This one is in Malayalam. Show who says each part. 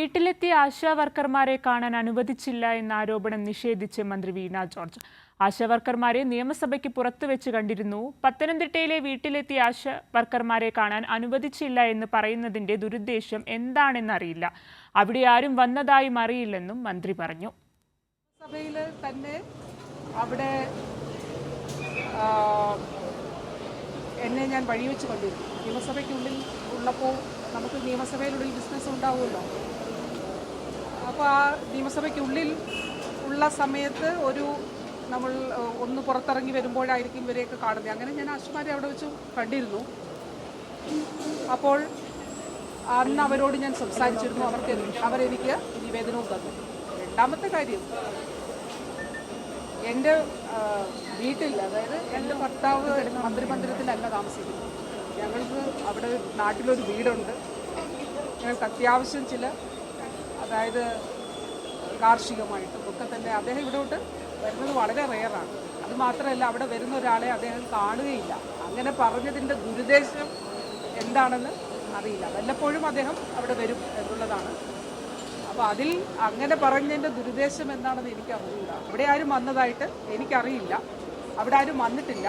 Speaker 1: വീട്ടിലെത്തിയ ആശാ വർക്കർമാരെ കാണാൻ അനുവദിച്ചില്ല എന്ന ആരോപണം നിഷേധിച്ച് മന്ത്രി വീണ ജോർജ്. ആശാ വർക്കർമാരെ നിയമസഭയ്ക്ക് പുറത്തു വെച്ച് കണ്ടിരുന്നു. പത്തനംതിട്ടയിലെ വീട്ടിലെത്തിയ ആശാ വർക്കർമാരെ കാണാൻ അനുവദിച്ചില്ല എന്ന് പറയുന്നതിന്റെ ദുരുദ്ദേശം എന്താണെന്നറിയില്ല അവിടെ ആരും വന്നതായും അറിയില്ലെന്നും മന്ത്രി പറഞ്ഞു.
Speaker 2: സഭയിൽ തന്നെ അവിടെ എന്നെ ഞാൻ വഴിവെച്ച് കണ്ടിരുന്നു. നിയമസഭയ്ക്കുള്ളിൽ ഉള്ളപ്പോൾ നമുക്ക് നിയമസഭയിലുള്ളിൽ ബിസിനസ് ഉണ്ടാവുമല്ലോ. അപ്പോൾ ആ നിയമസഭയ്ക്കുള്ളിൽ ഉള്ള സമയത്ത് ഒരു നമ്മൾ ഒന്ന് പുറത്തിറങ്ങി വരുമ്പോഴായിരിക്കും ഇവരെയൊക്കെ കാണുന്നത്. അങ്ങനെ ഞാൻ ആശുമാരെ അവിടെ വെച്ച് കണ്ടിരുന്നു. അപ്പോൾ അന്ന് അവരോട് ഞാൻ സംസാരിച്ചിരുന്നു. അവർക്ക് അവരെനിക്ക് നിവേദനവും തന്നു. രണ്ടാമത്തെ കാര്യം എന്റെ വീട്ടിൽ അതായത് എന്റെ ഭർത്താവ് മന്ത്രിമന്ദിരത്തിലല്ല താമസിക്കുന്നു ഞങ്ങൾക്ക് അവിടെ നാട്ടിലൊരു വീടുണ്ട്. ഞങ്ങൾക്ക് അത്യാവശ്യം ചില അതായത് കാർഷികമായിട്ടും ഒക്കെ തന്നെ അദ്ദേഹം ഇവിടോട്ട് വരുന്നത് വളരെ റെയറാണ്. അത് മാത്രമല്ല അവിടെ വരുന്ന ഒരാളെ അദ്ദേഹം കാണുകയില്ല. അങ്ങനെ പറഞ്ഞതിന്റെ ദുരുദ്ദേശം എന്താണെന്ന് അറിയില്ല. വല്ലപ്പോഴും അദ്ദേഹം അവിടെ വരും എന്നുള്ളതാണ്. അപ്പോൾ അതിൽ അങ്ങനെ പറഞ്ഞതിന്റെ ദുരുദ്ദേശം എന്താണെന്ന് എനിക്ക് അറിയില്ല അവിടെ ആരും വന്നതായിട്ട് എനിക്കറിയില്ല. അവിടെ ആരും വന്നിട്ടില്ല.